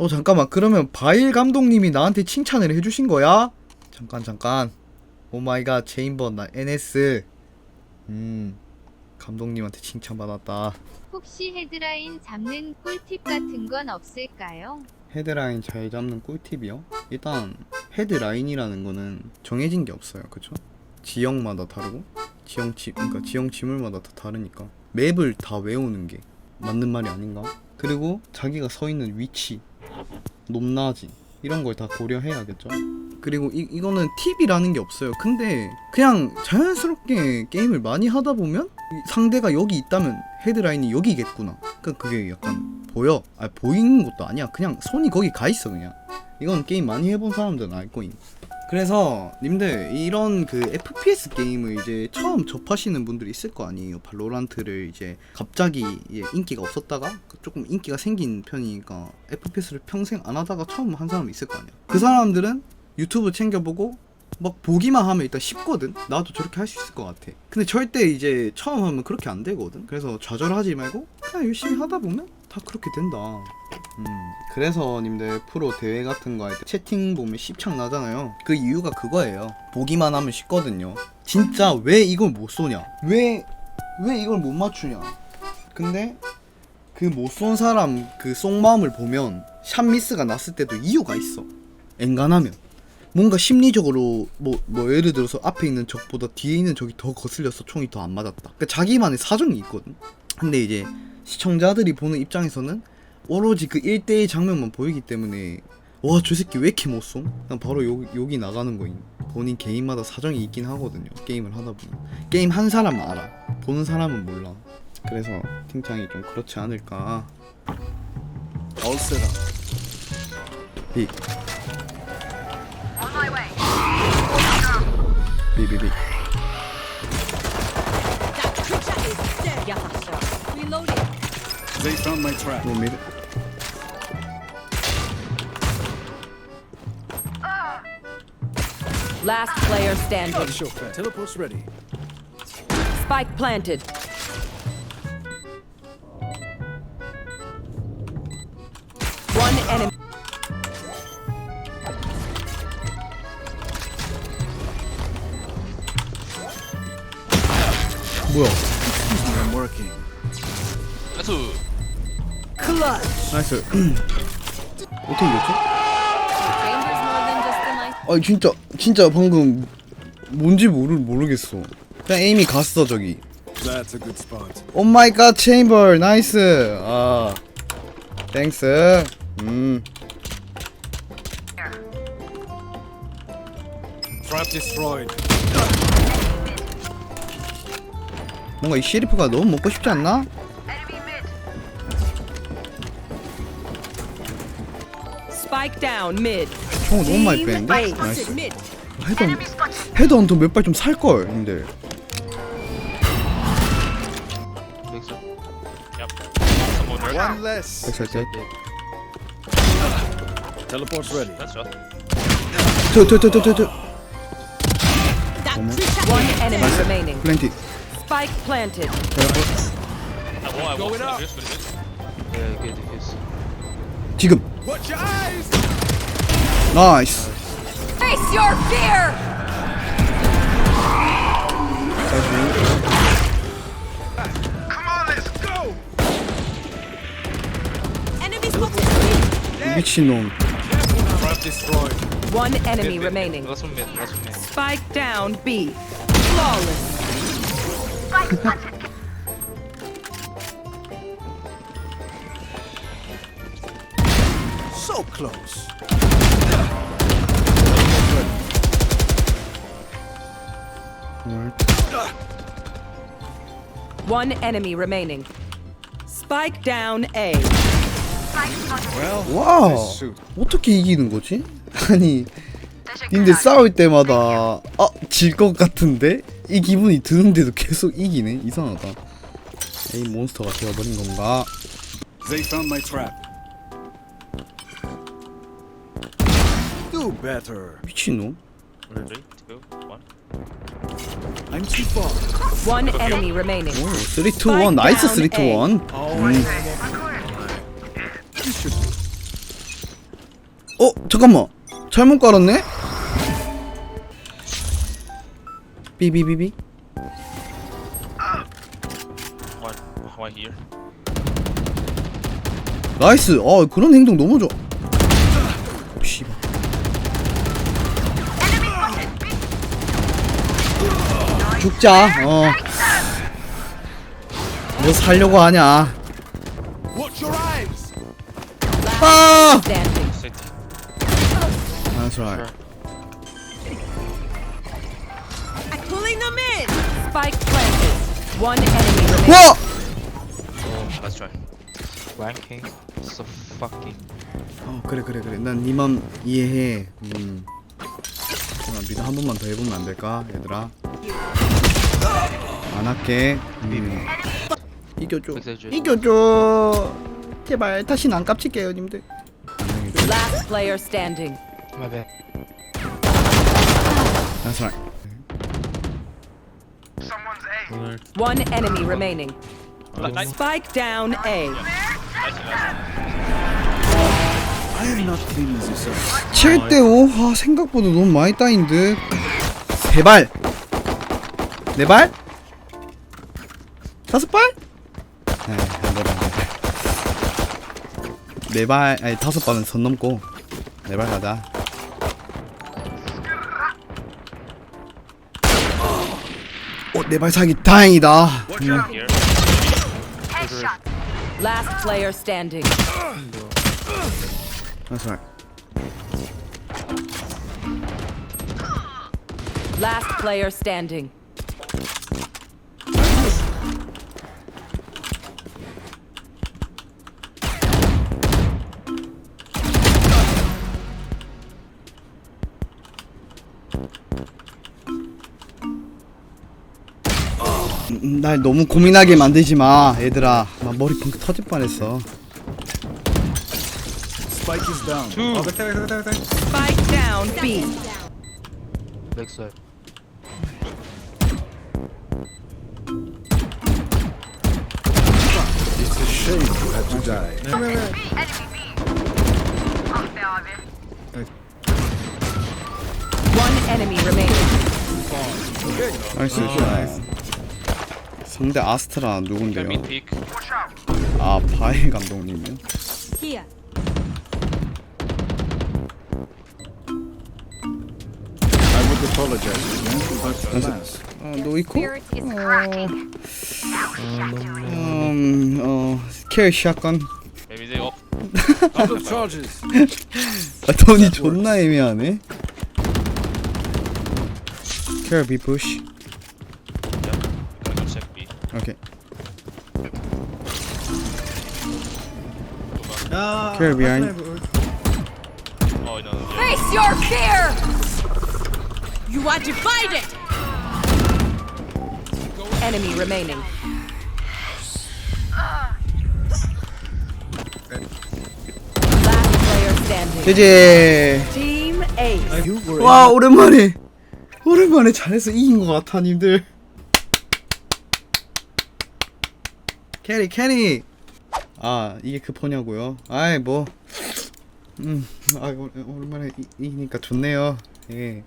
어 잠깐만 그러면 바일 감독님이 나한테 칭찬을 해주신 거야? 잠깐 잠깐 오마이갓 체인버 나 NS 음 감독님한테 칭찬받았다 혹시 헤드라인 잡는 꿀팁 같은 건 없을까요? 헤드라인 잘 잡는 꿀팁이요? 일단 헤드라인이라는 거는 정해진 게 없어요 그쵸? 지형마다 다르고 지형 지 그러니까 지형 지물마다 다 다르니까 맵을 다 외우는 게 맞는 말이 아닌가? 그리고 자기가 서 있는 위치 높낮이 이런 걸 다 고려해야겠죠. 그리고 이, 이거는 팁이라는 게 없어요. 근데 그냥 자연스럽게 게임을 많이 하다 보면 이 상대가 여기 있다면 헤드라인이 여기겠구나. 그러니까 그게 약간 보여. 아 보이는 것도 아니야. 그냥 손이 거기 가 있어 그냥. 이건 게임 많이 해본 사람들은 알 거임. 그래서 님들 이런 그 FPS 게임을 이제 처음 접하시는 분들이 있을 거 아니에요. 발로란트를 이제 갑자기 이제 인기가 없었다가 조금 인기가 생긴 편이니까 FPS를 평생 안 하다가 처음 한 사람이 있을 거 아니야. 그 사람들은 유튜브 챙겨보고 막 보기만 하면 일단 쉽거든. 나도 저렇게 할 수 있을 것 같아. 근데 절대 이제 처음 하면 그렇게 안 되거든. 그래서 좌절하지 말고 그냥 열심히 하다 보면 다 그렇게 된다. 음, 그래서 님들 프로 대회 같은 거 할 때 채팅 보면 씹창 나잖아요. 그 이유가 그거예요. 보기만 하면 쉽거든요. 진짜 왜 이걸 못 쏘냐? 왜, 왜 이걸 못 맞추냐? 근데 그 못 쏜 사람 그 속마음을 보면 샷 미스가 났을 때도 이유가 있어. 엔간하면. 뭔가 심리적으로 뭐, 뭐 예를 들어서 앞에 있는 적보다 뒤에 있는 적이 더 거슬려서 총이 더 안 맞았다. 그러니까 자기만의 사정이 있거든. 근데 이제 시청자들이 보는 입장에서는 오로지 그 1대1 장면만 보이기 때문에 와 저 새끼 왜 이렇게 못 쏘? 그냥 바로 욕, 욕이 나가는 거임 본인 개인마다 사정이 있긴 하거든요 게임을 하다 보면. 게임 한 사람은 알아. 보는 사람은 몰라. 그래서 팀장이 좀 그렇지 않을까. All set up. 비. 비비비 They found my trap. 뭐 미드 Last player Not standing. a show fan. Teleport's ready. Spike planted. One enemy. 뭐야 I'm working. 나이스 나이스 어떻게 nice. 아니 진짜 진짜 방금 뭔지 모르 모르겠어. 그냥 에임이 갔어 저기. That's a good spot. 오 마이 갓 체인버 나이스. 아. 땡스. 음. Trap destroyed. 뭔가 이 시리프가 너무 먹고 싶지 않나? Spike down mid. 총을 너무 많이 빼는데. 나이스. Mid. 헤드 헤드 헌터 몇 발 좀 살 걸. 근데 믹스 Yep Someone hurt One less. 백살 때. Teleport's ready. That's shot 저저저저저 One enemy remaining. 플랜티. Spike planted. I won't I won't Going up. Defuse, defuse. Yeah good defuse 지금. Watch your eyes. 나이스. Face your fear. Come on, let's go. Enemy spotted. 미친놈. Trap destroyed. One Mid, enemy mid, remaining. mid. Last one mid last one mid Spike down B. Flawless. close. One enemy remaining. Spike down A. Well, 와우. 어떻게 이기는 거지? 아니 근데 싸울 때마다 아질 것 같은데 이 기분이 드는데도 계속 이기네 이상하다 에이 몬스터가 되어버린 건가 They found my trap. Do better. 미친놈 3 2 1 I'm too far. One enemy remaining. 오, 3, 2, 1 나이스 3, 2, 1 Oh, 음. you should be. 어 잠깐만 잘못 깔았네 삐비비비 One, one here. 나이스 어 그런 행동 너무 좋아 오, 씨발 죽자 어 뭐 살려고 하냐 Watch your eyes! 아 Standing. City. That's right Pulling them in. Spike planted. One enemy remaining. 와 Oh, let's try. Ranking. So fucking. 어 그래 그래 그래 난 네 맘 이해해 음 잠깐 미드 한 번만 더 해보면 안 될까 얘들아 안 할게 음. 이겨줘. 이겨줘 제발 다시는 안 깝칠게요 님들 Last player standing. My bad. That's right One enemy remaining. Spike down A. I am not clean as yourself. 7대5 아 생각보다 너무 많이 따인 듯 세발 네 발 다섯 발? 안되다 네발 아니 다섯 발은 선 넘고 네 발 가자 어 네발 사기 다행이다 Here. Last player standing. That's right Last player standing. 날 너무 고민하게 만들지 마 얘들아 나 머리 펑크 터질 뻔했어 Spike is down. Oh, there, there, there, there. Spike down B. Backside. It's a shame you had to die. One enemy remaining. 나이스 상대 아스트라 누군데요? 아 바일 감독님이요? Here. I would apologize again, but alas. 어 노이코? Spirit is cracking. 음... 어... 캐리 샷건. Out of charges. 아 돈이 존나 애매하네 캐리 비 푸시 Yeah. Gotta go check B. 오케이 캐리 비하인드 Oh no. no yeah. Face your fear. You are divided. Enemy remaining. Last player standing. 제제 Team A. 와 오랜만에 오랜만에 잘해서 이긴 것 같아 님들 캐리 캐리. 아 이게 그 포냐고요? 아이 뭐. 음, 아 오- 오랜만에 이, 이기니까 좋네요. 예